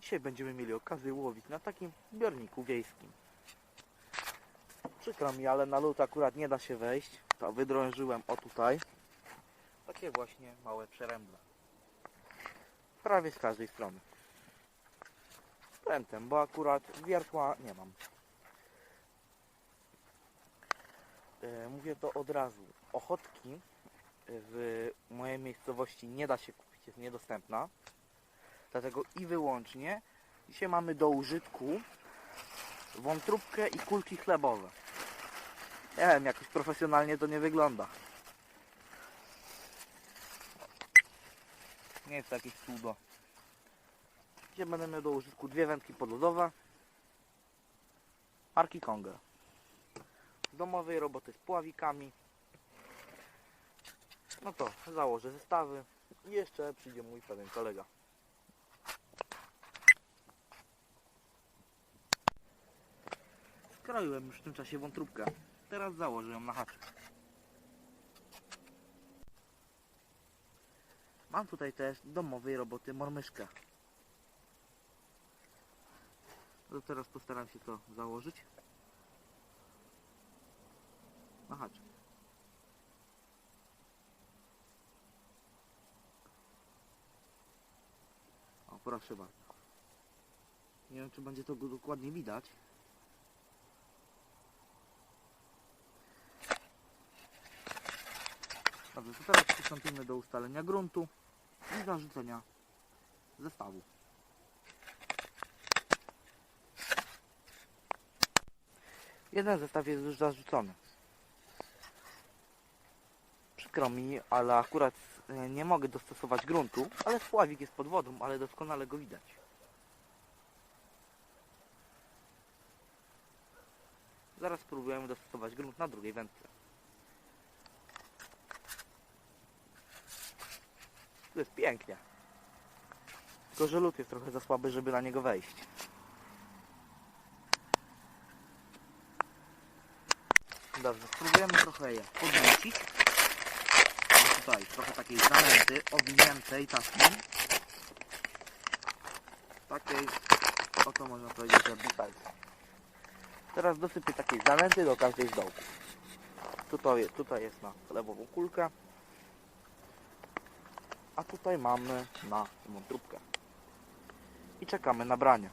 Dzisiaj będziemy mieli okazję łowić na takim zbiorniku wiejskim. Przykro mi, ale na lód akurat nie da się wejść. To wydrążyłem o tutaj. Takie właśnie małe przeręble. Prawie z każdej strony. Pętem, bo akurat wiertła nie mam. E, Mówię to od razu. Ochotki w mojej miejscowości nie da się kupić, jest niedostępna. Dlatego i wyłącznie dzisiaj mamy do użytku wątróbkę i kulki chlebowe. Nie wiem, jakoś profesjonalnie to nie wygląda. Nie jest to jakieś cudo. Dzisiaj będę miał do użytku dwie wędki podlodowe marki Konger. Z domowej roboty z pławikami. No to założę zestawy i jeszcze przyjdzie mój pewien kolega. Skroiłem już w tym czasie wątróbkę. Teraz założę ją na haczyk. Mam tutaj też domowej roboty mormyszkę. To teraz postaram się to założyć. Na haczyk. O, proszę bardzo. Nie wiem, czy będzie to dokładnie widać. Dobrze, teraz przystąpimy do ustalenia gruntu i zarzucenia zestawu. Jeden zestaw jest już zarzucony. Przykro mi, ale akurat e, nie mogę dostosować gruntu, ale spławik jest pod wodą, ale doskonale go widać. Zaraz spróbujemy dostosować grunt na drugiej wędce. Tu jest pięknie. Tylko, że lód jest trochę za słaby, żeby na niego wejść. Dobrze, spróbujemy trochę je podnosić. Tutaj trochę takiej zanęty, owiniętej takiej. Takiej, oto można powiedzieć, że bitalce. Teraz dosypię takiej zanęty do każdej z dołków. Tutaj, tutaj jest na chlebową kulkę. A tutaj mamy na wątróbkę. I czekamy na branie.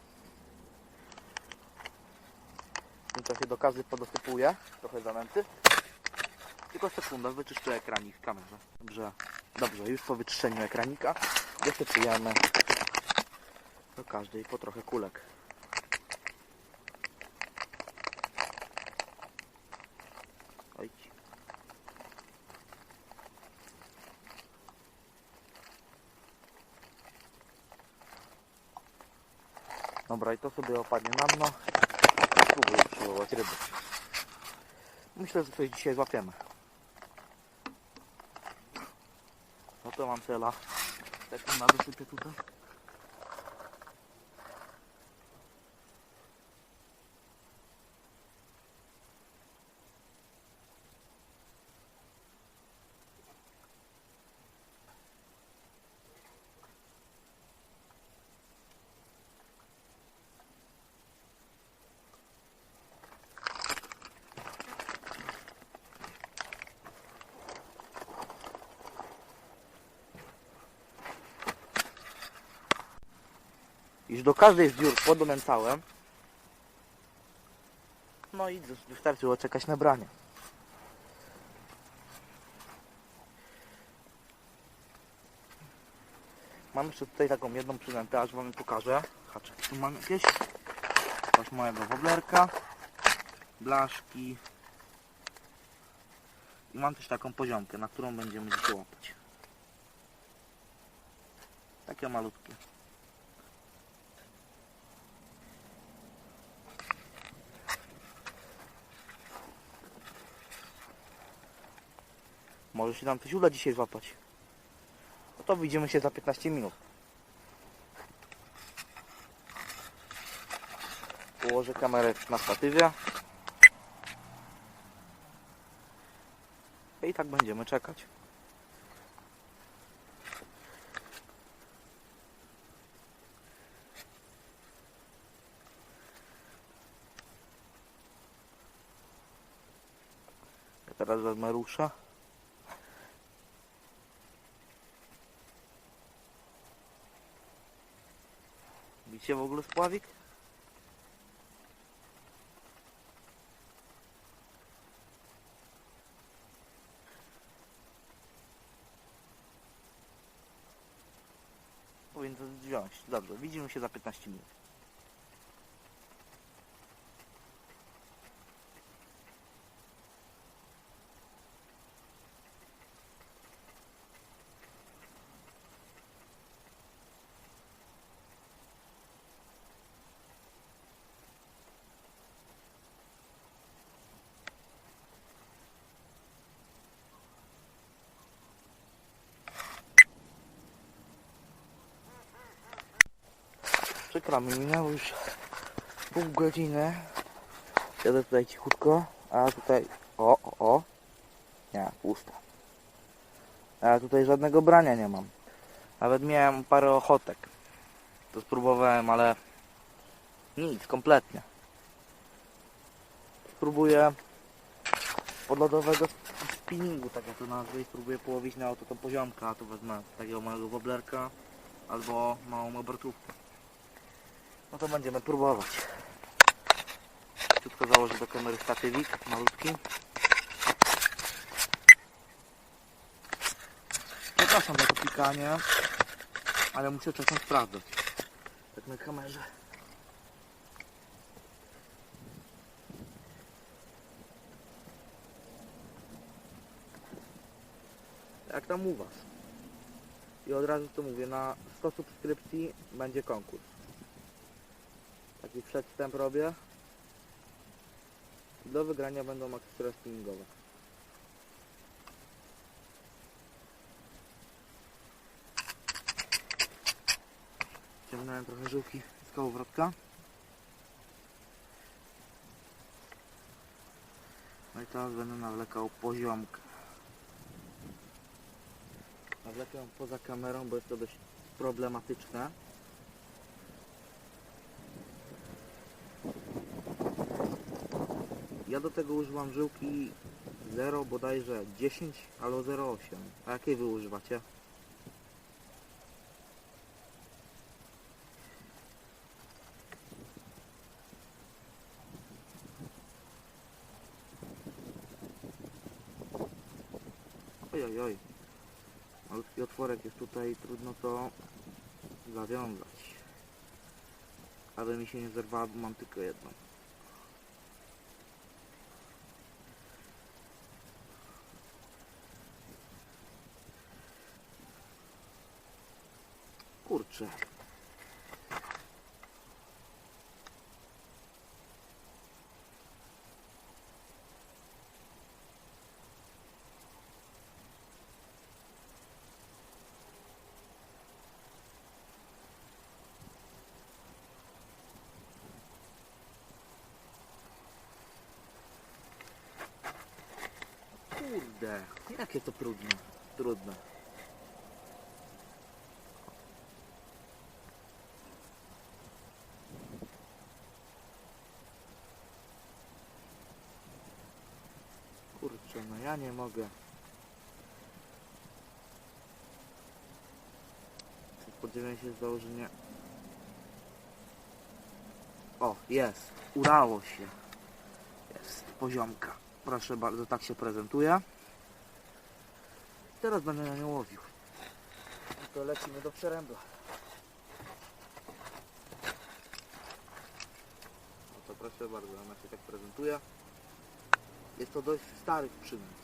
Tym czasie do każdej podosypuję trochę zanęty. Tylko sekunda, wyczyszczę ekranik w kamerze. Dobrze, dobrze, już po wyczyszczeniu ekranika dosypujemy do każdej po trochę kulek. Oj. Dobra, i to sobie opadnie na dno. Spróbuję przywołać ryby. Myślę, że coś dzisiaj złapiemy. No to mam cela. Też na dosypię tutaj. Już do każdej z dziur podonęcałem. No i wystarczyło czekać na branie. Mam jeszcze tutaj taką jedną przynętę, aż wam pokażę. Haczyk tu mam jakieś. Masz mojego woblerka, blaszki. I mam też taką poziomkę, na którą będziemy dzisiaj łapać. Takie malutkie. Może się nam coś uda dzisiaj złapać. No to widzimy się za 15 minut. Położę kamerę na statywie. I tak będziemy czekać. Teraz wezmę rusza. Widzicie w ogóle spławik? Powinien to wziąć. Dobrze, widzimy się za 15 minut. Mi, minęło już pół godziny. Jadę tutaj cichutko, a tutaj... O, o, o. Nie, pusto. A tutaj żadnego brania nie mam. Nawet miałem parę ochotek. To spróbowałem, ale nic, kompletnie. Spróbuję podlodowego spinningu, tak jak to nazwę, i spróbuję połowić na oto to poziomka, a to wezmę takiego małego woblerka albo małą obrotówkę. No to będziemy próbować. Krótko założę do kamery statywik malutki. Przepraszam za to pikanie, ale muszę czasem sprawdzać. Tak na kamerze. Jak tam u Was? I od razu to mówię, na 100 subskrypcji będzie konkurs. Taki przedstęp robię. Do wygrania będą akcesoria spinningowe. Ciągnąłem trochę żyłki z kołowrotka. No i teraz będę nawlekał poziomkę. Nawlekam poza kamerą, bo jest to dość problematyczne. Ja do tego używam żyłki 0 bodajże 10 albo 0,8. A jakiej wy używacie? Oj, oj, oj. Malutki otworek jest tutaj, trudno to zawiązać. Aby mi się nie zerwała, bo mam tylko jedną. Kurczę. Kurde, jakie to trudne. Trudne. Kurczę, no ja nie mogę. Spodziewałem się założenia. O, jest. Udało się. Jest. Poziomka. Proszę bardzo, tak się prezentuje. Teraz będę na nią łowił. To lecimy do przerębla. No to proszę bardzo, ona się tak prezentuje. Jest to dość stary przymysł.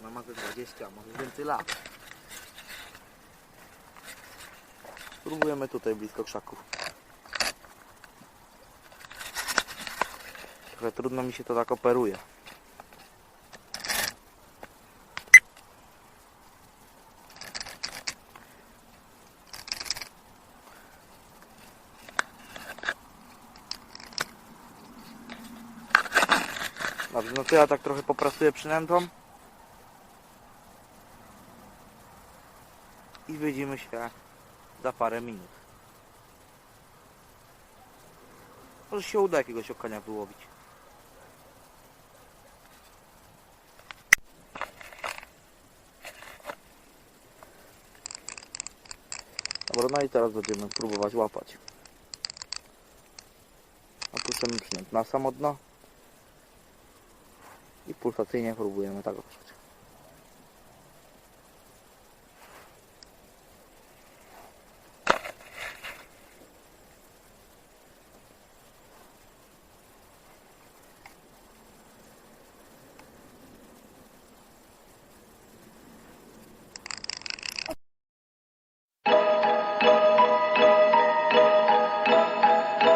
Ona ma ze 20, może więcej lat. Spróbujemy tutaj blisko krzaków. Trochę trudno mi się to tak operuje. Dobrze, no to ja tak trochę popracuję przynętą. widzimy się za parę minut. Może się uda jakiegoś okania wyłowić. Dobra, no i teraz będziemy próbować łapać. Opuszczamy przynęt na samo dno i pulsacyjnie próbujemy tak